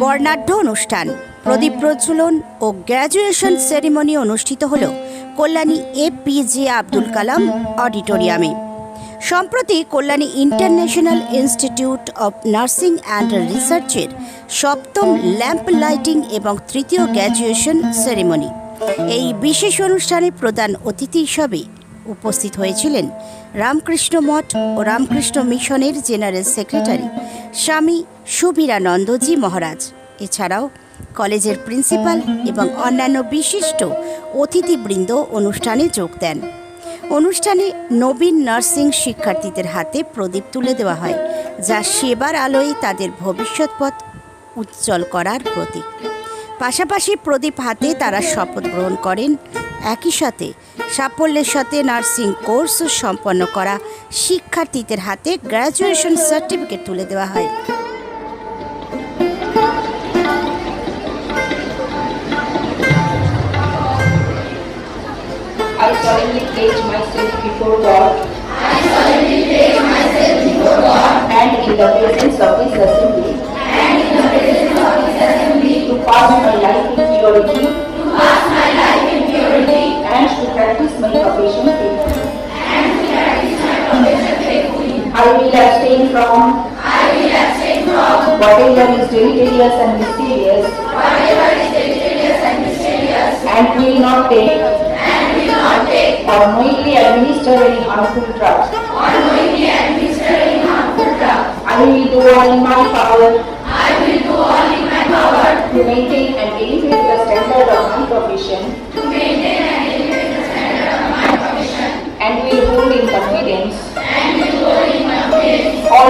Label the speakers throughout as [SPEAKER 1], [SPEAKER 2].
[SPEAKER 1] বর্ণাঢ্য অনুষ্ঠান। প্রদীপ প্রজ্বলন ও graduation ceremony অনুষ্ঠিত হল কল্যাণী এপিজে আব্দুল কালাম অডিটোরিয়ামে সম্প্রতি Kalyani international institute of nursing and রিসার্চের সপ্তম ল্যাম্প লাইটিং এবং তৃতীয় গ্র্যাজুয়েশন সেরিমনি এই বিশেষ অনুষ্ঠানে প্রধান অতিথি হিসাবে উপস্থিত হয়েছিলেন রামকৃষ্ণ মঠ ও রামকৃষ্ণ মিশনের জেনারেল সেক্রেটারি স্বামী সুবীরানন্দজি মহারাজ। এছাড়াও কলেজের প্রিন্সিপাল এবং অন্যান্য বিশিষ্ট অতিথিবৃন্দ অনুষ্ঠানে যোগ দেন। অনুষ্ঠানে নবীন নার্সিং শিক্ষার্থীদের হাতে প্রদীপ তুলে দেওয়া হয়, যা সেবার আলোয় তাদের ভবিষ্যৎ পথ উজ্জ্বল করার প্রতীক। পাশাপাশি প্রদীপ হাতে তারা শপথ গ্রহণ করেন একই সাথে সাফল্যের সাথে নার্সিং কোর্সও সম্পন্ন করা শিক্ষার্থীদের হাতে গ্র্যাজুয়েশন সার্টিফিকেট তুলে দেওয়া হয়।
[SPEAKER 2] Profession faithfully. And to practice my profession faithfully. I will abstain from. I will abstain from. Whatever is deleterious and mysterious. Whatever is deleterious and mysterious. And will not take. or knowingly administer any harmful drug. Or knowingly administer any harmful drug. I will do all in my power. I will do all in my power. To maintain and elevate the standard of my profession.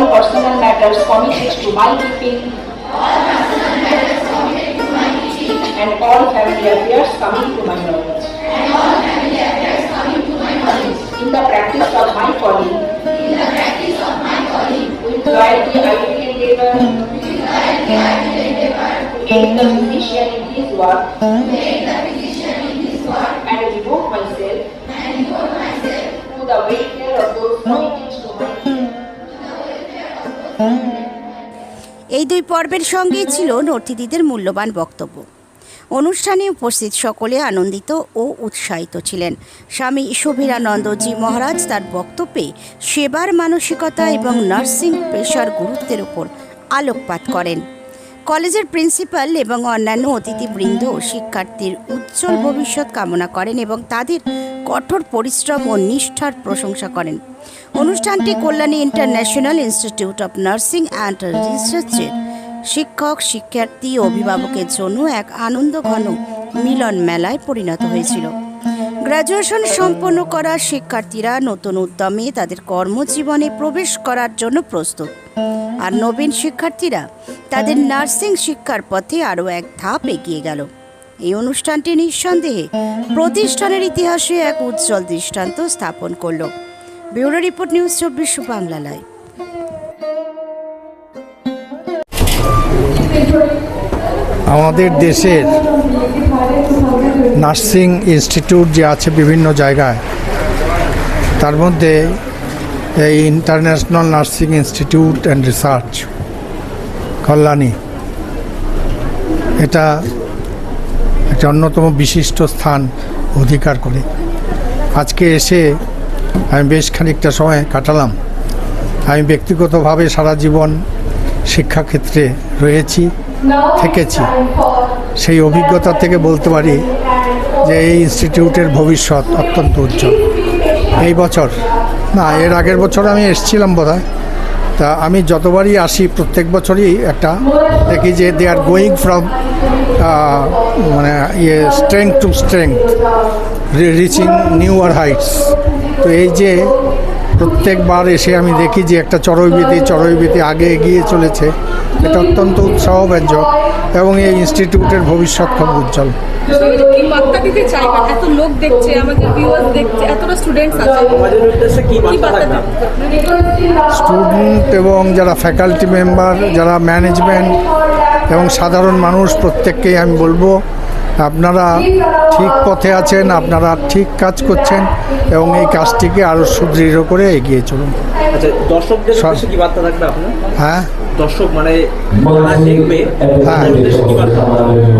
[SPEAKER 2] All personal matters committed to my keeping. All personal matters committed to my keeping. And all family affairs coming to my knowledge. In the practice of my calling. In the practice of my calling. With loyalty I will endeavor. With loyalty I will endeavor. To aid the physician in his work.
[SPEAKER 1] এই দুই পর্বের সঙ্গেই ছিল নর্থিদিদের মূল্যবান বক্তব্য। অনুষ্ঠানে উপস্থিত সকলে আনন্দিত ও উৎসাহিত ছিলেন। স্বামী সুবিরানন্দজি মহারাজ তার বক্তব্যে সেবার মানসিকতা এবং নার্সিং পেশার গুরুত্বের উপর আলোকপাত করেন। কলেজের প্রিন্সিপাল এবং অন্যান্য অতিথিবৃন্দ শিক্ষার্থীর উজ্জ্বল ভবিষ্যৎ কামনা করেন এবং তাদের কঠোর পরিশ্রম ও নিষ্ঠার প্রশংসা করেন। অনুষ্ঠানটি Kalyani international institute of nursing and রিসার্চের শিক্ষক, শিক্ষার্থী অভিভাবকের জন্য এক আনন্দ ঘন মিলন মেলায় পরিণত হয়েছিল। গ্র্যাজুয়েশন সম্পন্ন করা শিক্ষার্থীরা নতুন উদ্যমে তাদের কর্মজীবনে প্রবেশ করার জন্য প্রস্তুত। আর নবীন শিক্ষার্থীরা তাদের নার্সিং শিক্ষার পথে আরও এক ধাপ এগিয়ে গেল। এই অনুষ্ঠানটি নিঃসন্দেহে প্রতিষ্ঠানের ইতিহাসে এক উজ্জ্বল দৃষ্টান্ত স্থাপন করল। ব্যুরো রিপোর্ট নিউজ চব্বিশ বাংলা লাইভ।
[SPEAKER 3] আমাদের দেশের নার্সিং ইনস্টিটিউট যে আছে বিভিন্ন জায়গায় তার মধ্যে এই international nursing institute and research Kalyani. এটা একটা অন্যতম বিশিষ্ট স্থান অধিকার করে। আজকে এসে আমি বেশ খানিকটা সময় কাটালাম। আমি ব্যক্তিগতভাবে সারা জীবন শিক্ষাক্ষেত্রে রয়েছি, থেকেছি। সেই অভিজ্ঞতা থেকে বলতে পারি যে এই ইনস্টিটিউটের ভবিষ্যৎ অত্যন্ত উজ্জ্বল। এই বছর না, এর আগের বছর আমি এসেছিলাম বোধ তা আমি যতবারই আসি, প্রত্যেক বছরই একটা দেখি যে দে আর গোয়িং ফ্রম মানে ইয়ে strength to strength reaching newer heights তো এই যে প্রত্যেকবার এসে আমি দেখি যে একটা চড়ইবিতি চড়ইবিতি আগে এগিয়ে চলেছে। এটা অত্যন্ত উৎসাহব্যঞ্জক এবং এই ইনস্টিটিউটের ভবিষ্যৎ খুব উজ্জ্বল। স্টুডেন্ট এবং যারা ফ্যাকাল্টি মেম্বার যারা ম্যানেজমেন্ট এবং সাধারণ মানুষ প্রত্যেককেই আমি বলব আপনারা ঠিক পথে আছেন আপনারা ঠিক কাজ করছেন এবং এই কাজটিকে আরও সুদৃঢ় করে এগিয়ে চলুন।
[SPEAKER 4] আচ্ছা দর্শকদের কি বার্তা থাকবে আপনার?
[SPEAKER 3] হ্যাঁ?
[SPEAKER 4] দর্শক মানে দেখবে
[SPEAKER 3] হ্যাঁ।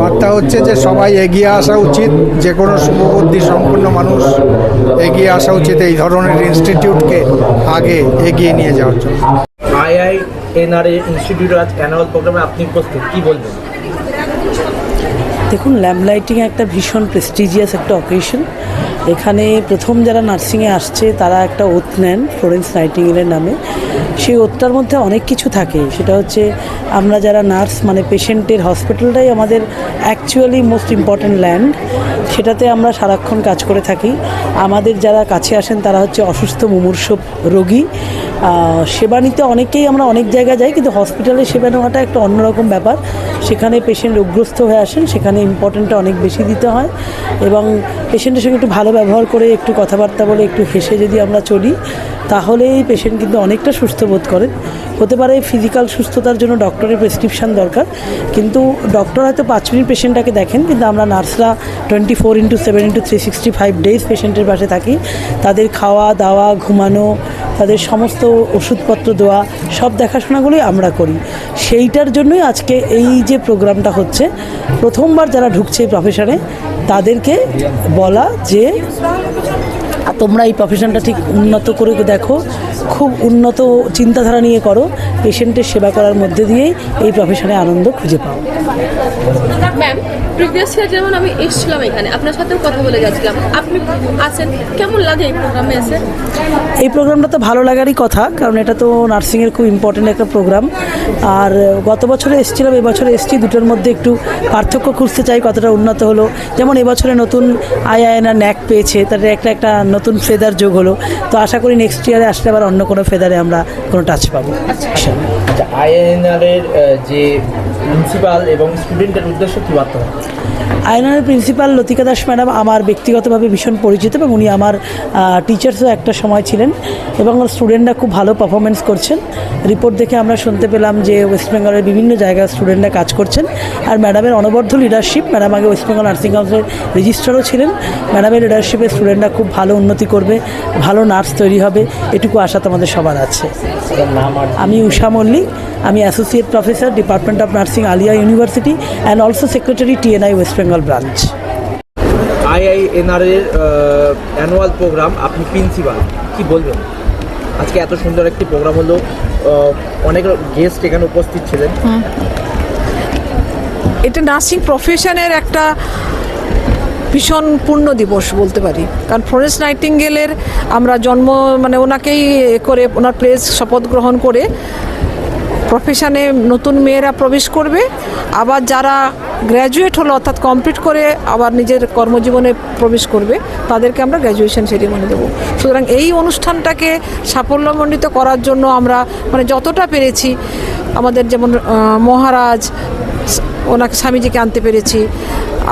[SPEAKER 4] বার্তা
[SPEAKER 3] হচ্ছে যে সবাই এগিয়ে আসা উচিত যে কোনো শুভবুদ্ধি সম্পন্ন মানুষ এগিয়ে আসা উচিত এই ধরনের ইনস্টিটিউটকে আগে এগিয়ে নিয়ে যাওয়ার জন্য।
[SPEAKER 4] আইআই এনআরএ ইনস্টিটিউট আজ অ্যানুয়াল প্রোগ্রামে আপনি উপস্থিত কি বলবেন?
[SPEAKER 5] দেখুন ল্যাম্প লাইটিং একটা ভীষণ প্রেস্টিজিয়াস একটা অকেশন এখানে প্রথম যারা নার্সিংয়ে আসছে, তারা একটা ওত নেন ফ্লোরেন্স নাইটিংয়েলের নামে। সেই ওতটার মধ্যে অনেক কিছু থাকে। সেটা হচ্ছে, আমরা যারা নার্স মানে পেশেন্টের হসপিটালটাই আমাদের অ্যাকচুয়ালি মোস্ট ইম্পর্ট্যান্ট ল্যান্ড সেটাতে আমরা সারাক্ষণ কাজ করে থাকি। আমাদের যারা কাছে আসেন, তারা হচ্ছে অসুস্থ মুমূর্ষ রোগী। সেবা নিতে অনেকেই আমরা অনেক জায়গায় যাই, কিন্তু হসপিটালে সেবা নেওয়াটা একটা অন্যরকম ব্যাপার। সেখানে পেশেন্ট রোগগ্রস্ত হয়ে আসেন, সেখানে ইম্পর্টেন্টটা অনেক বেশি দিতে হয়। এবং পেশেন্টের সঙ্গে একটু ভালো ব্যবহার করে একটু কথাবার্তা বলে একটু হেসে যদি আমরা চলি, তাহলেই পেশেন্ট কিন্তু অনেকটা সুস্থ বোধ করেন। হতে পারে ফিজিক্যাল সুস্থতার জন্য ডক্টরের প্রেসক্রিপশন দরকার, কিন্তু ডক্টর হয়তো পাঁচ মিনিট পেশেন্টটাকে দেখেন, কিন্তু আমরা নার্সরা twenty four into seven into three sixty five days পেশেন্টের পাশে থাকি। তাদের খাওয়া, দাওয়া, ঘুমানো, তাদের সমস্ত ওষুধপত্র দেওয়া, সব দেখাশোনাগুলোই আমরা করি। সেইটার জন্যই আজকে এই যে প্রোগ্রামটা হচ্ছে, প্রথমবার যারা ঢুকছে প্রফেশনে তাদেরকে বলা যে তোমরা এই প্রফেশনটা ঠিক উন্নত করে দেখো, খুব উন্নত চিন্তাধারা নিয়ে করো পেশেন্টের সেবা করার মধ্যে দিয়েই এই প্রফেশনে আনন্দ খুঁজে পাও।
[SPEAKER 6] ম্যাম প্রিভিয়াস ইয়ার যেমন আমি এসেছিলাম এখানে আপনার সাথেও কথা বলে গেছিলাম। আপনি আছেন কেমন লাগে এই প্রোগ্রামে এসে?
[SPEAKER 5] এই প্রোগ্রামটা তো ভালো লাগারই কথা কারণ এটা তো নার্সিংয়ের খুব ইম্পর্টেন্ট একটা প্রোগ্রাম আর গত বছরে এসেছিলাম এবছরে এসেছি দুটোর মধ্যে একটু পার্থক্য খুঁজতে চাই কতটা উন্নত হলো। যেমন এবছরে নতুন আইআইএনআর ন্যাক পেয়েছে তাদের একটা একটা নতুন ফেদার যোগ হলো। তো আশা করি নেক্সট ইয়ারে আসলে আবার অন্য কোনো ফেদারে আমরা কোনো টাচ পাবো।
[SPEAKER 4] আচ্ছা আইএনআর এর যে প্রিন্সিপাল এবং স্টুডেন্টের উদ্দেশ্যে কি বার্তা?
[SPEAKER 5] INR principal Latika Das madam আমার ব্যক্তিগতভাবে ভীষণ পরিচিত এবং উনি আমার টিচার্সও একটা সময় ছিলেন এবং স্টুডেন্টরা খুব ভালো পারফরমেন্স করছেন। রিপোর্ট দেখে আমরা শুনতে পেলাম যে ওয়েস্ট বেঙ্গলের বিভিন্ন জায়গায় স্টুডেন্টরা কাজ করছেন। আর ম্যাডামের অনবদ্য লিডারশিপ ম্যাডাম আগে ওয়েস্ট বেঙ্গল নার্সিং কাউন্সিলের রেজিস্ট্রারও ছিলেন। ম্যাডামের লিডারশিপে স্টুডেন্টরা খুব ভালো উন্নতি করবে ভালো নার্স তৈরি হবে এটুকু আশা তো আমাদের সবার আছে। আমি উষা মল্লিক আমি associate professor department of nursing Aliah university and also secretary TNI West Bengal branch
[SPEAKER 4] IINR এর অ্যানুয়াল প্রোগ্রাম আপনি প্রিন্সিপাল কি বলবেন? আজকে এত সুন্দর একটি প্রোগ্রাম হলো আহ, অনেক গেস্ট এখানে উপস্থিত ছিলেন।
[SPEAKER 7] এটা নার্সিং প্রফেশনের একটা ভীষণ পূর্ণ দিবস বলতে পারি। কারণ ফ্লোরেন্স নাইটিঙ্গেলের আমরা জন্ম মানে ওনাকেই এ করে ওনার প্লেস শপথ গ্রহণ করে প্রফেশনে নতুন মেয়েরা প্রবেশ করবে, আবার যারা গ্র্যাজুয়েট হলো অর্থাৎ কমপ্লিট করে আবার নিজের কর্মজীবনে প্রবেশ করবে, তাদেরকে আমরা গ্র্যাজুয়েশন সেরিমনি দেবো। সুতরাং এই অনুষ্ঠানটাকে সাফল্যমণ্ডিত করার জন্য আমরা মানে যতটা পেরেছি, আমাদের যেমন মহারাজ, ওনাকে স্বামীজিকে আনতে পেরেছি,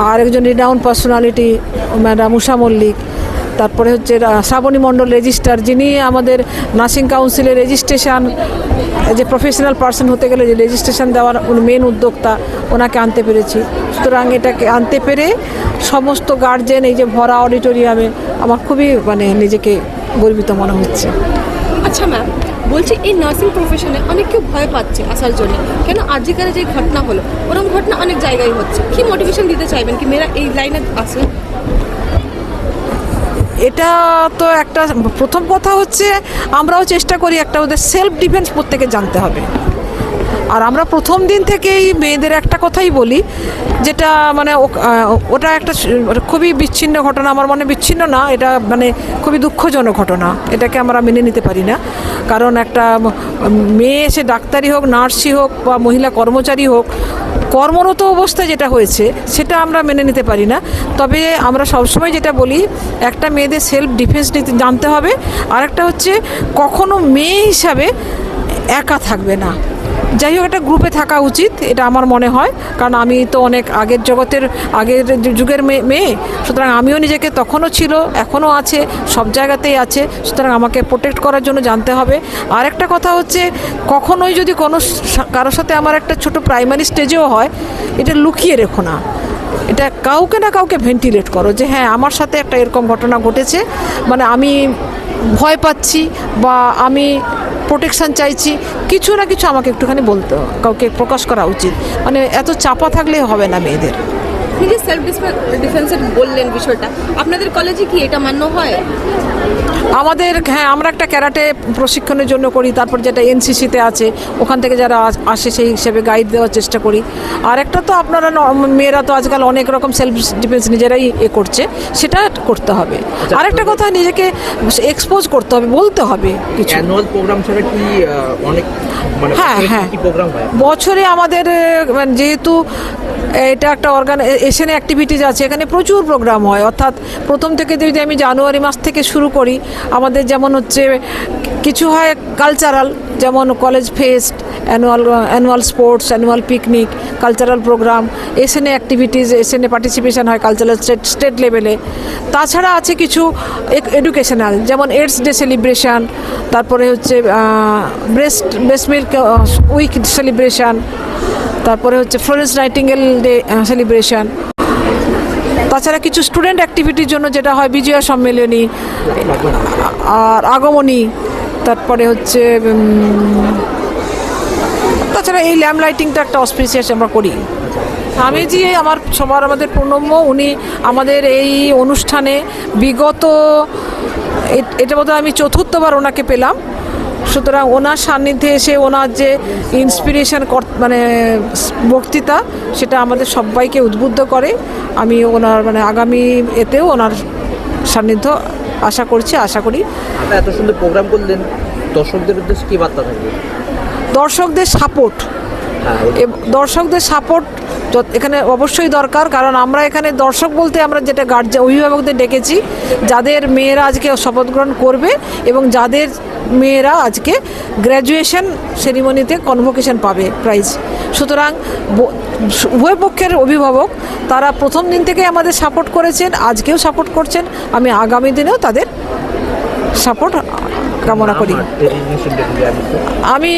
[SPEAKER 7] আর একজন রিডাউন পার্সোনালিটি ম্যাডাম উষা মল্লিক তারপরে হচ্ছে শ্রাবণী মণ্ডল রেজিস্ট্রার, যিনি আমাদের নার্সিং কাউন্সিলের রেজিস্ট্রেশন, যে প্রফেশনাল পার্সন হতে গেলে যে রেজিস্ট্রেশন দেওয়ার মেন উদ্যোক্তা, ওনাকে আনতে পেরেছি। সুতরাং এটাকে আনতে পেরে সমস্ত গার্জেন এই যে ভরা অডিটোরিয়ামে আমার খুবই মানে নিজেকে গর্বিত মনে হচ্ছে।
[SPEAKER 6] আচ্ছা ম্যাম বলছি এই নার্সিং প্রফেশনে অনেক কেউ ভয় পাচ্ছে আসার জন্য। কেন আজিকারে যে ঘটনা হলো ওরকম ঘটনা অনেক জায়গায় হচ্ছে। কি মোটিভেশন দিতে চাইবেন কি মেয়েরা এই লাইনে আসে
[SPEAKER 7] এটা তো একটা প্রথম কথা হচ্ছে, আমরাও চেষ্টা করি একটা ওদের সেলফ ডিফেন্স প্রত্যেকে জানতে হবে। আর আমরা প্রথম দিন থেকেই মেয়েদের একটা কথাই বলি, যেটা মানে ওটা একটা খুবই বিচ্ছিন্ন ঘটনা, আমার মনে বিচ্ছিন্ন না, এটা মানে খুবই দুঃখজনক ঘটনা। এটাকে আমরা মেনে নিতে পারি না। কারণ একটা মেয়ে সে ডাক্তারি হোক, নার্সই হোক বা মহিলা কর্মচারী হোক কর্মরত অবস্থায় যেটা হয়েছে, সেটা আমরা মেনে নিতে পারি না। তবে আমরা সবসময় যেটা বলি, একটা মেয়েদের সেলফ ডিফেন্স নিতে জানতে হবে। আর একটা হচ্ছে, কখনো মেয়ে হিসাবে একা থাকবে না। যাই হোক, একটা গ্রুপে থাকা উচিত, এটা আমার মনে হয়। কারণ আমি তো অনেক আগের জগতের, আগের যুগের মেয়ে, সুতরাং আমিও নিজেকে তখনও ছিল, এখনও আছে, সব জায়গাতেই আছে, সুতরাং আমাকে প্রোটেক্ট করার জন্য জানতে হবে। আর একটা কথা হচ্ছে, কখনোই যদি কোনো কারোর সাথে আমার একটা ছোট প্রাইমারি স্টেজেও হয়, এটা লুকিয়ে রেখো না। এটা কাউকে না কাউকে ভেন্টিলেট করো যে হ্যাঁ আমার সাথে একটা এরকম ঘটনা ঘটেছে মানে আমি ভয় পাচ্ছি বা আমি প্রোটেকশন চাইছি, কিছু না কিছু আমাকে একটুখানি বলতে কাউকে প্রকাশ করা উচিত। মানে এত চাপা থাকলে হবে না মেয়েদের।
[SPEAKER 6] আপনি যে সেলফ ডিফেন্সের বললেন বিষয়টা। আপনাদের কলেজে কি এটা মান্য হয়?
[SPEAKER 7] আমাদের হ্যাঁ আমরা একটা ক্যারাটে প্রশিক্ষণের জন্য করি তারপর যেটা এনসিসিতে আছে ওখান থেকে যারা আসে সেই হিসেবে গাইড দেওয়ার চেষ্টা করি। আর একটা তো আপনারা ন- মেয়েরা তো আজকাল অনেক রকম সেলফ ডিফেন্স নিজেরাই এ করছে সেটা করতে হবে। আরেকটা কথা নিজেকে এক্সপোজ করতে হবে বলতে হবে কিছু।
[SPEAKER 4] অ্যানুয়াল প্রোগ্রাম ছাড়া কি অনেক মানে
[SPEAKER 7] হ্যাঁ, হ্যাঁ।
[SPEAKER 4] কি প্রোগ্রাম হয়?
[SPEAKER 7] বছরে আমাদের মানে যেহেতু এটা একটা অর্গান এশিয়ান অ্যাক্টিভিটিজ আছে, এখানে প্রচুর প্রোগ্রাম হয়। অর্থাৎ প্রথম থেকে যদি আমি জানুয়ারি মাস থেকে শুরু করি, আমাদের যেমন হচ্ছে, কিছু হয় কালচারাল যেমন college fest annual annual sports annual picnic cultural program SNA activities SNA participation হয় কালচারাল স্টেট স্টেট লেভেলে তাছাড়া আছে কিছু এডুকেশনাল যেমন এডস ডে সেলিব্রেশন তারপরে হচ্ছে breast breast milk week celebration তারপরে হচ্ছে ফ্লোরেন্স নাইটিঙ্গেল ডে সেলিব্রেশন তাছাড়া কিছু স্টুডেন্ট অ্যাক্টিভিটির জন্য যেটা হয় বিজয়া সম্মেলনী, আর আগমনী তারপরে হচ্ছে তাছাড়া এই ল্যাম্প লাইটিংটা একটা অসপিসিয়াস আমরা করি। স্বামীজি আমার, সবার আমাদের প্রণম্য, উনি আমাদের এই অনুষ্ঠানে বিগত এটা বোধহয় আমি চতুর্থবার ওনাকে পেলাম। সুতরাং ওনার সান্নিধ্যে এসে ওনার যে ইন্সপিরেশন মানে বক্তৃতা, সেটা আমাদের সবাইকে উদ্বুদ্ধ করে। আমি ওনার মানে আগামী এতেও ওনার সান্নিধ্য আশা করছি আশা করি।
[SPEAKER 4] এত সুন্দর প্রোগ্রাম করলেন দর্শকদের উদ্দেশ্যে কি বার্তা থাকবে?
[SPEAKER 7] দর্শকদের সাপোর্ট দর্শকদের সাপোর্ট এখানে অবশ্যই দরকার, কারণ আমরা এখানে দর্শক বলতে আমরা যেটা গার্জেন অভিভাবকদের ডেকেছি, যাদের মেয়েরা আজকে শপথ গ্রহণ করবে এবং যাদের মেয়েরা আজকে গ্র্যাজুয়েশন সেরিমনিতে কনভোকেশন পাবে প্রাইজ সুতরাং উভয় পক্ষের অভিভাবক, তারা প্রথম দিন থেকে আমাদের সাপোর্ট করেছেন, আজকেও সাপোর্ট করছেন। আমি আগামী দিনেও তাদের সাপোর্ট কামনা করি। আমি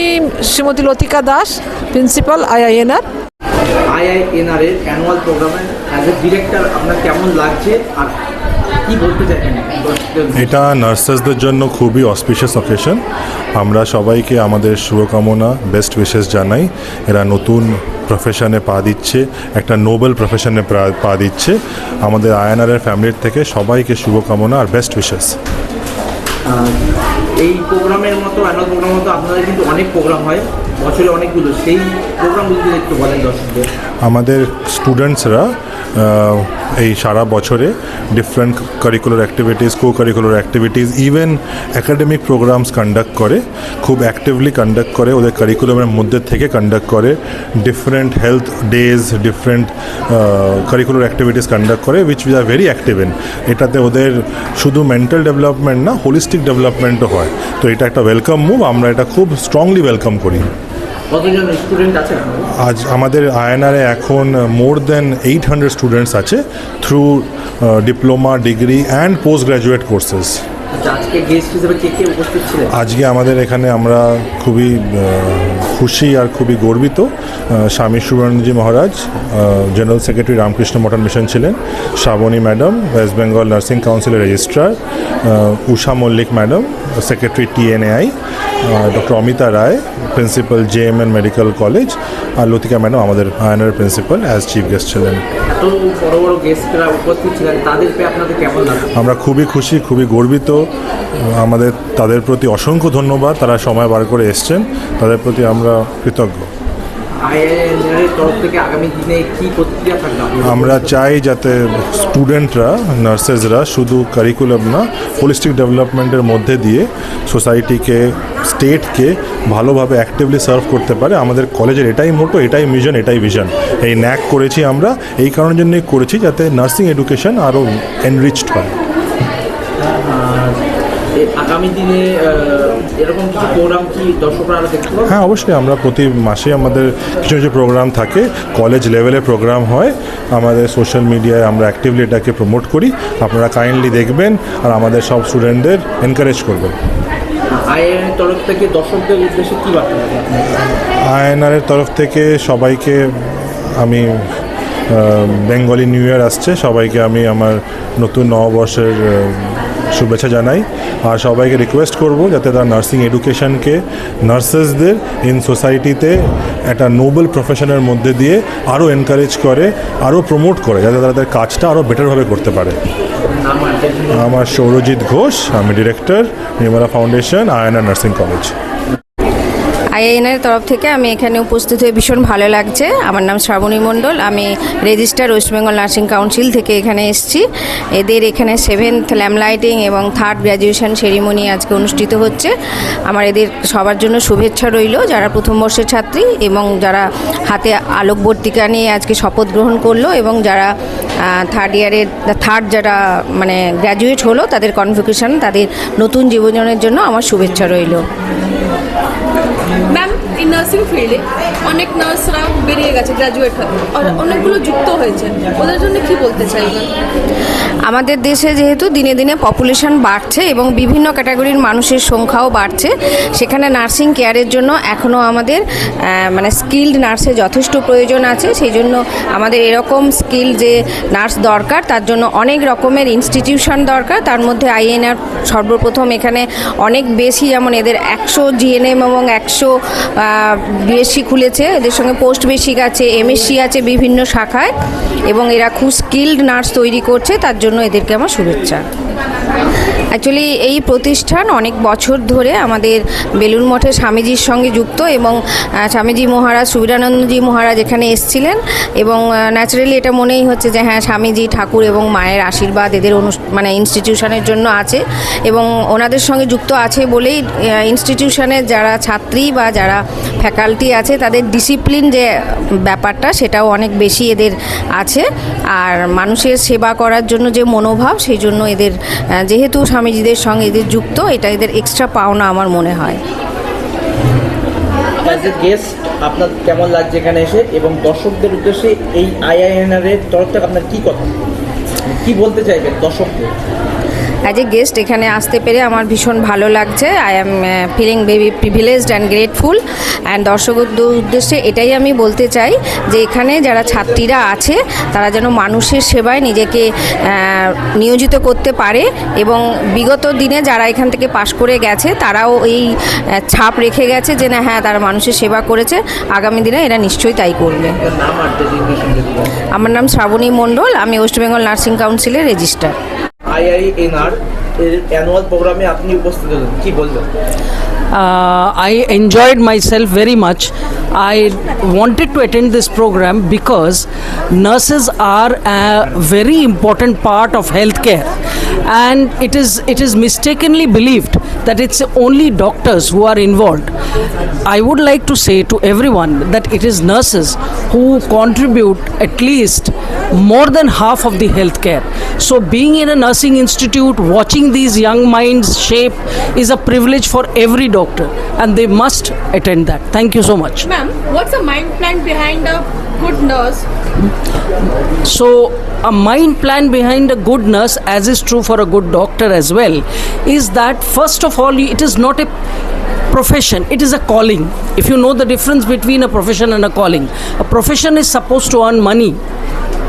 [SPEAKER 7] Shrimati Latika Das principal IINR
[SPEAKER 4] IINR এর অ্যানুয়াল প্রোগ্রামে অ্যাজ এ ডিরেক্টর আপনার কেমন লাগছে আর?
[SPEAKER 8] এটা নার্সেসদের জন্য খুবই অসপিশিয়াস অকেশন আমরা সবাইকে আমাদের শুভকামনা বেস্ট উইশেস জানাই। এরা নতুন প্রফেশনে পা দিচ্ছে একটা নোবেল প্রফেশনে পা দিচ্ছে। আমাদের আয়নারের ফ্যামিলির থেকে সবাইকে শুভকামনা আর বেস্ট উইশেস
[SPEAKER 4] এই প্রোগ্রামের মতো অ্যানুয়াল প্রোগ্রামের মতো আপনাদের কিন্তু অনেক প্রোগ্রাম হয়। বছরে অনেকগুলো। সেই প্রোগ্রামগুলো একটু বলেন দর্শকদের।
[SPEAKER 8] আমাদের স্টুডেন্টসরা এই সারা বছরে different curricular activities co curricular activities even academic programs conduct করে, খুব অ্যাক্টিভলি কন্ডাক্ট করে, ওদের কারিকুলামের মধ্যে থেকে কন্ডাক্ট করে different health days different curricular activities conduct করে which we are very active in এটাতে ওদের শুধু মেন্টাল ডেভেলপমেন্ট না হোলিস্টিক ডেভেলপমেন্টও হয়। তো এটা একটা ওয়েলকাম মুভ আমরা এটা খুব স্ট্রংলি ওয়েলকাম করি? আজ আমাদের আয়নারে এখন more than eight hundred students আছে
[SPEAKER 4] through diploma degree and post graduate courses ছিলেন?
[SPEAKER 8] আজকে আমাদের এখানে আমরা খুবই খুশি আর খুবই গর্বিত স্বামী সুবর্ণজি মহারাজ জেনারেল সেক্রেটারি রামকৃষ্ণ মঠন মিশন ছিলেন, Shrabani madam West Bengal nursing কাউন্সিলের registrar Usha Mallik madam secretary TNAI doctor Amita Roy principal J M N medical college আর লতিকা ম্যাডাম আমাদের আয়নার প্রিন্সিপাল অ্যাজ চিফ গেস্ট ছিলেন।
[SPEAKER 4] এত বড় বড় গেস্টরা উপস্থিত ছিলেন আপনাদের কেমন
[SPEAKER 8] আমরা খুবই খুশি, খুবই গর্বিত। আমাদের, তাদের প্রতি অসংখ্য ধন্যবাদ। তারা সময় বার করে এসছেন। তাদের প্রতি আমরা কৃতজ্ঞ। আমরা চাই যাতে স্টুডেন্টরা নার্সেসরা শুধু কারিকুলাম না হোলিস্টিক ডেভেলপমেন্টের মধ্যে দিয়ে সোসাইটিকে স্টেটকে ভালোভাবে অ্যাক্টিভলি সার্ভ করতে পারে। আমাদের কলেজের এটাই মোটো এটাই মিশন এটাই ভিশন এই ন্যাক করেছি আমরা। এই কারণের জন্যই করেছি যাতে নার্সিং এডুকেশন আরও এনরিচড হয়।
[SPEAKER 4] আগামী দিনে এরকম কিছু প্রোগ্রাম কি দর্শকরা দেখতে
[SPEAKER 8] হ্যাঁ অবশ্যই আমরা প্রতি মাসে আমাদের কিছু কিছু প্রোগ্রাম থাকে। কলেজ লেভেলে প্রোগ্রাম হয়। আমাদের সোশ্যাল মিডিয়ায় আমরা অ্যাক্টিভলি এটাকে প্রমোট করি। আপনারা কাইন্ডলি দেখবেন আর আমাদের সব স্টুডেন্টদের এনকারেজ করবেন।
[SPEAKER 4] আইআইএন তরফ থেকে দর্শকদের উদ্দেশ্যে কি বার্তা দেবেন?
[SPEAKER 8] আয়নারের তরফ থেকে সবাইকে আমি বেঙ্গলি নিউ ইয়ার আসছে। সবাইকে আমি আমার নতুন নববর্ষের শুভেচ্ছা জানাই। আর সবাইকে রিকোয়েস্ট করব যাতে তারা নার্সিং এডুকেশনকে নার্সেসদের ইন সোসাইটিতে একটা নোবেল প্রফেশনের মধ্যে দিয়ে আরও এনকারেজ করে আরও প্রমোট করে, যাতে তারা তাদের কাজটা আরও বেটারভাবে করতে পারে। আমার সৌরজিৎ ঘোষ, আমি director Nirmala foundation Aayna nursing college
[SPEAKER 9] আইআইএনের তরফ থেকে আমি এখানে উপস্থিত হয়ে ভীষণ ভালো লাগছে। আমার নাম শ্রাবণী মণ্ডল। আমি register West Bengal nursing council থেকে এখানে এসেছি। এদের এখানে সেভেন্থ ল্যাম্প লাইটিং এবং থার্ড গ্র্যাজুয়েশন সেরিমনি আজকে অনুষ্ঠিত হচ্ছে। আমার এদের সবার জন্য শুভেচ্ছা রইল। যারা প্রথম বর্ষের ছাত্রী এবং যারা হাতে আলোকবর্তিকা নিয়ে আজকে শপথ গ্রহণ করল এবং যারা থার্ড ইয়ারের থার্ড যারা মানে গ্র্যাজুয়েট হলো, তাদের কনভোকেশন তাদের নতুন জীবনের জন্য আমার শুভেচ্ছা রইল।
[SPEAKER 6] ম্যাম এই নার্সিং ফিল্ডে অনেক নার্সরা বেরিয়ে গেছে গ্র্যাজুয়েট আর অনেকগুলো যুক্ত হয়েছে। ওদের জন্য কি বলতে চাইবেন?
[SPEAKER 9] আমাদের দেশে যেহেতু দিনে দিনে পপুলেশন বাড়ছে এবং বিভিন্ন ক্যাটাগরির মানুষের সংখ্যাও বাড়ছে, সেখানে নার্সিং কেয়ারের জন্য এখনও আমাদের মানে স্কিল্ড নার্সের যথেষ্ট প্রয়োজন আছে। সেই জন্য আমাদের এরকম স্কিল যে নার্স দরকার, তার জন্য অনেক রকমের ইনস্টিটিউশন দরকার। তার মধ্যে আইএনআর সর্বপ্রথম এখানে অনেক বেশি, যেমন এদের একশো জিএনএম এবং একশো বিএসসি খুলেছে, এদের সঙ্গে পোস্ট বেসিক আছে এমএসসি আছে বিভিন্ন শাখায়, এবং এরা খুব স্কিল্ড নার্স তৈরি করছে, তার জন্য এদেরকে আমার শুভেচ্ছা। অ্যাকচুয়ালি এই প্রতিষ্ঠান অনেক বছর ধরে আমাদের বেলুন মঠে স্বামীজির সঙ্গে যুক্ত এবং স্বামীজি মহারাজ সুবিরানন্দজি মহারাজ এখানে এসেছিলেন এবং ন্যাচারালি এটা মনেই হচ্ছে যে হ্যাঁ স্বামীজি ঠাকুর এবং মায়ের আশীর্বাদ এদের অনু- মানে ইনস্টিটিউশনের জন্য আছে এবং ওনাদের সঙ্গে যুক্ত আছে বলেই ইনস্টিটিউশনের যারা ছাত্রী বা যারা ফ্যাকাল্টি আছে তাদের ডিসিপ্লিন যে ব্যাপারটা সেটাও অনেক বেশি এদের আছে। আর মানুষের সেবা করার জন্য যে মনোভাব সেই জন্য এদের যেহেতু স্বামীজিদের সঙ্গে এদের যুক্ত, এটা এদের এক্সট্রা পাওনা আমার মনে হয়।
[SPEAKER 4] গেস্ট আপনার কেমন লাগছে এখানে এসে? এবং দর্শকদের উদ্দেশ্যে এই আইআইএনআর এর তরফ থেকে আপনার কি কথা? কি বলতে চাইবেন দর্শকদের?
[SPEAKER 9] অ্যাজ এ গেস্ট এখানে আসতে পেরে আমার ভীষণ ভালো লাগছে। I am feeling very privileged and grateful and দর্শকদের উদ্দেশ্যে এটাই আমি বলতে চাই যে এখানে যারা ছাত্রীরা আছে তারা যেন মানুষের সেবায় নিজেকে নিয়োজিত করতে পারে এবং বিগত দিনে যারা এখান থেকে পাশ করে গেছে তারাও এই ছাপ রেখে গেছে যে না হ্যাঁ তারা মানুষের সেবা করেছে। আগামী দিনে এরা নিশ্চয়ই তাই করবে। আমার নাম শ্রাবণী মণ্ডল। আমি ওয়েস্ট বেঙ্গল নার্সিং কাউন্সিলের রেজিস্টার
[SPEAKER 4] আইআইএনআর এর অ্যানুয়াল প্রোগ্রামে আপনি উপস্থিত হলেন কি বলবেন
[SPEAKER 10] Uh, I enjoyed myself very much. I wanted to attend this program because nurses are a very important part of healthcare, and it is it is mistakenly believed that it's only doctors who are involved. I would like to say to everyone that it is nurses who contribute at least more than half of the healthcare. So, being in a nursing institute, watching these young minds shape is a privilege for every doctor, and they must attend that. Thank you so much.
[SPEAKER 6] Ma'am, what's the mind plan behind a good nurse
[SPEAKER 10] so, a mind plan behind a good nurse, as is true for a good doctor as well, is that first of all, it is not a profession, it is a calling. If you know the difference between a profession and a calling, a profession is supposed to earn money,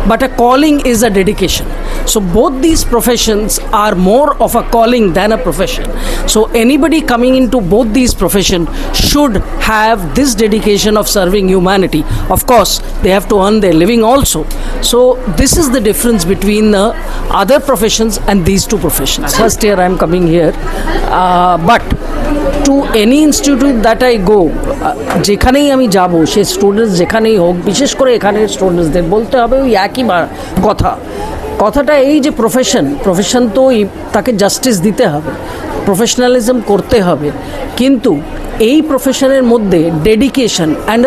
[SPEAKER 10] but a calling is a dedication. So, both these professions are more of a calling than a profession. So, anybody coming into both these professions should have this dedication of serving humanity. Of course, they have to earn their living also. So, this is the difference between the other professions and these two professions. First year I am coming here, uh, but to any institute that I go, uh, যেখানেই আমি যাব সে students যেখানেই হোক বিশেষ করে এখানের স্টুডেন্টসদের বলতে হবে ওই একই কথা। কথাটা এই যে প্রফেশন প্রফেশন তো তাকে জাস্টিস দিতে হবে প্রফেশনালিজম করতে হবে। কিন্তু এই প্রফেশনের মধ্যে dedication and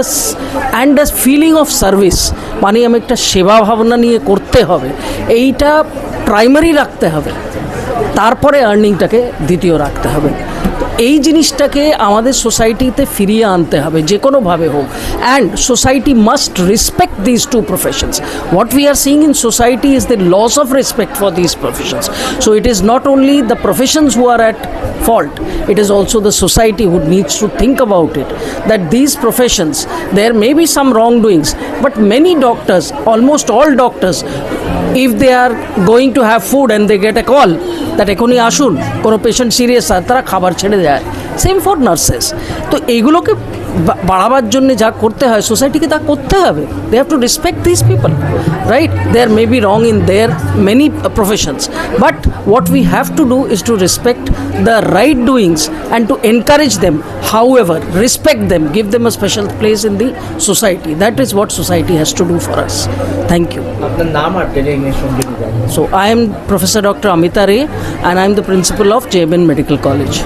[SPEAKER 10] and uh feeling of service মানে আমি একটা সেবা ভাবনা নিয়ে করতে হবে, এইটা প্রাইমারি রাখতে হবে। তারপরে আর্নিংটাকে দ্বিতীয় রাখতে হবে। এই জিনিসটাকে আমাদের সোসাইটিতে ফিরিয়ে আনতে হবে যে কোনোভাবে হোক and society must respect this two professions what we are seeing in society is the loss of respect for this professions so it is not only the professions who are at fault it is also the society who needs to think about it that these professions there may be some wrongdoings but many doctors almost all doctors if they are going to have food and they get a call that এখনই আসুন, কোনো patient serious আর তারা খাবার ছেড়ে দেয়। Same for nurses তো এইগুলোকে বাড়াবার জন্য যা করতে হয় সোসাইটিকে তা করতে হবে they have to respect this people right there may be wrong in their many professions but what we have to do is to respect the right doings and to encourage them however respect them give them a special place in the society that is what society has to do for us thank you
[SPEAKER 4] আপনার নাম আর designation যদি জানেন
[SPEAKER 10] so i am professor dr amita ray and i am the principal of jbn medical college